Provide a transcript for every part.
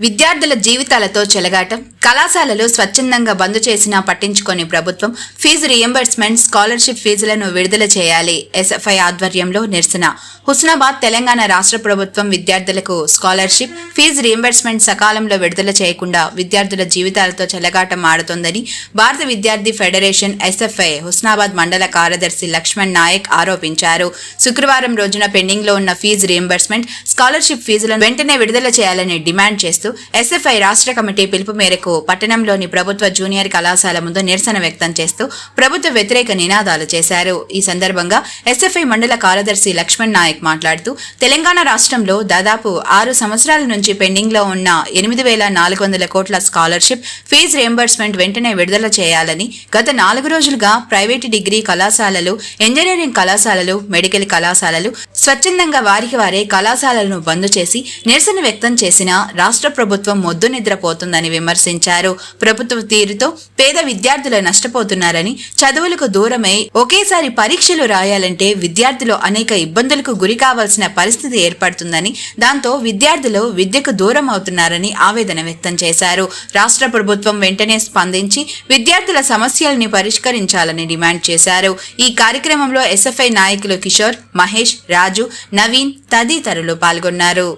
విద్యార్థుల జీవితాలతో చెలగాటం కళాశాలలు స్వచ్ఛందంగా బంద్ చేసినా పట్టించుకొని ప్రభుత్వం ఫీజు రియంబర్స్మెంట్ స్కాలర్షిప్ ఫీజులను విడుదల చేయాలి. ఎస్ఎఫ్ఐ ఆధ్వర్యంలో నిరసన. హుస్నాబాద్ తెలంగాణ రాష్ట్ర ప్రభుత్వం విద్యార్థులకు స్కాలర్షిప్ ఫీజు రియంబర్స్మెంట్ సకాలంలో విడుదల చేయకుండా విద్యార్థుల జీవితాలతో చెలగాటం ఆడుతోందని భారత విద్యార్థి ఫెడరేషన్ ఎస్ఎఫ్ఐ హుస్నాబాద్ మండల కార్యదర్శి లక్ష్మణ్ నాయక్ ఆరోపించారు. శుక్రవారం రోజున పెండింగ్లో ఉన్న ఫీజు రియంబర్స్మెంట్ స్కాలర్షిప్ ఫీజులను వెంటనే విడుదల చేయాలని డిమాండ్ చేస్తూ ఎస్ఎఫ్ఐ రాష్ట్ర కమిటీ పిలుపు మేరకు పట్టణంలోని ప్రభుత్వ జూనియర్ కళాశాల ముందు నిరసన వ్యక్తం చేస్తూ ప్రభుత్వ వ్యతిరేక నినాదాలు చేశారు. ఈ సందర్భంగా ఎస్ఎఫ్ఐ మండల కార్యదర్శి లక్ష్మణ్ నాయక్ మాట్లాడుతూ తెలంగాణ రాష్ట్రంలో దాదాపు ఆరు సంవత్సరాల నుంచి పెండింగ్లో ఉన్న ఎనిమిది వేల నాలుగు వందల కోట్ల స్కాలర్షిప్ ఫీజు రియంబర్స్మెంట్ వెంటనే విడుదల చేయాలని గత నాలుగు రోజులుగా ప్రైవేటు డిగ్రీ కళాశాలలు ఇంజనీరింగ్ కళాశాలలు మెడికల్ కళాశాలలు స్వచ్ఛందంగా వారికి వారే కళాశాలలను బంద్ చేసి నిరసన వ్యక్తం చేసిన రాష్ట్ర ప్రభుత్వం మొద్దు నిద్రపోతుందని విమర్శించారు. ప్రభుత్వ తీరుతో పేద విద్యార్థులు నష్టపోతున్నారని చదువులకు దూరమై ఒకేసారి పరీక్షలు రాయాలంటే విద్యార్థులు అనేక ఇబ్బందులకు గురి కావాల్సిన పరిస్థితి ఏర్పడుతుందని దాంతో విద్యార్థులు విద్యకు దూరం అవుతున్నారని ఆవేదన వ్యక్తం చేశారు. రాష్ట్ర ప్రభుత్వం వెంటనే స్పందించి విద్యార్థుల సమస్యల్ని పరిష్కరించాలని డిమాండ్ చేశారు. ఈ కార్యక్రమంలో ఎస్ఎఫ్ఐ నాయకులు కిషోర్ మహేష్ రాజు నవీన్ తదితరులు పాల్గొన్నారు.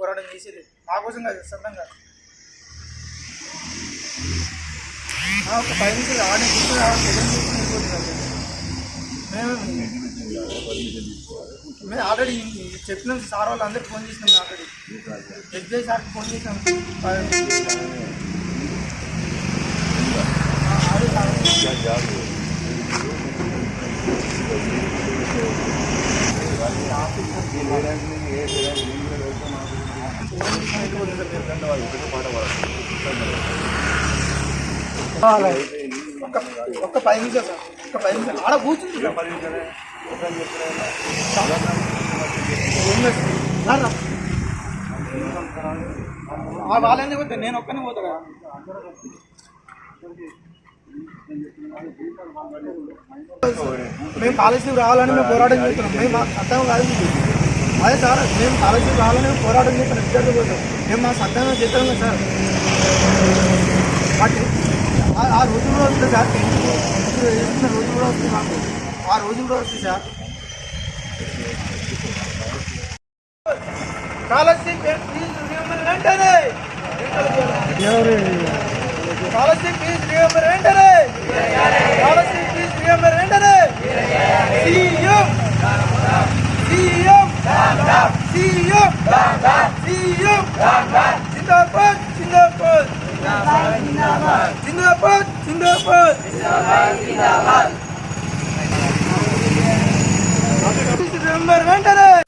పోరాటం చేసేది మా కోసం కాదు సొంతంగా ఆ, ఒక పది నిమిషాలు ఆడే కూర్చొని ఆడ సెకండ్ తీసుకుని వెళ్ళిపోతున్నారు మేము మేము ఆల్రెడీ చెప్పినాం సార్ వాళ్ళు అందరికి ఫోన్ చేసినాం ఆల్రెడీ ఎస్బీఐ సార్కి ఫోన్ చేసినాం ఆ, అదే సార్. ఆ, అలాగే. ఒక్క ఒక్క పది నిమిషాలు సార్ ఒక్క పది నిమిషాలు ఆడ కూర్చుంది సార్ ఏం లేదు సార్. రా, రా. ఆ వాళ్ళని పోతే నేను ఒక్కనే పోతా కదా మేము కాలేజీకి రావాలని మేము పోరాటం చేస్తున్నాం మేము మా సత్యం కాదు ఇది. అదే సార్ మేము కాలేజీకి రావాలని పోరాటం చేస్తున్నాం విద్యార్థుల కోసం మేము మా సత్యం చేస్తాం కదా సార్. బట్ ఆ- రోజు కూడా వస్తుంది సార్. వేసుకున్న రోజు కూడా వస్తుంది మాకు. ఆ రోజు కూడా వస్తుంది సార్. స్కాలర్షిప్ వెంటనే! స్కాలర్షిప్ ఫీజు వెంటనే! స్కాలర్షిప్ ఫీజు వెంటనే! சிஎம் சிஎம் ஜிந்தாபாத் ஜிந்தாபாத் ஜிந்தாபாத் ஜிந்தாபாத் நம்பர் வேண்டரே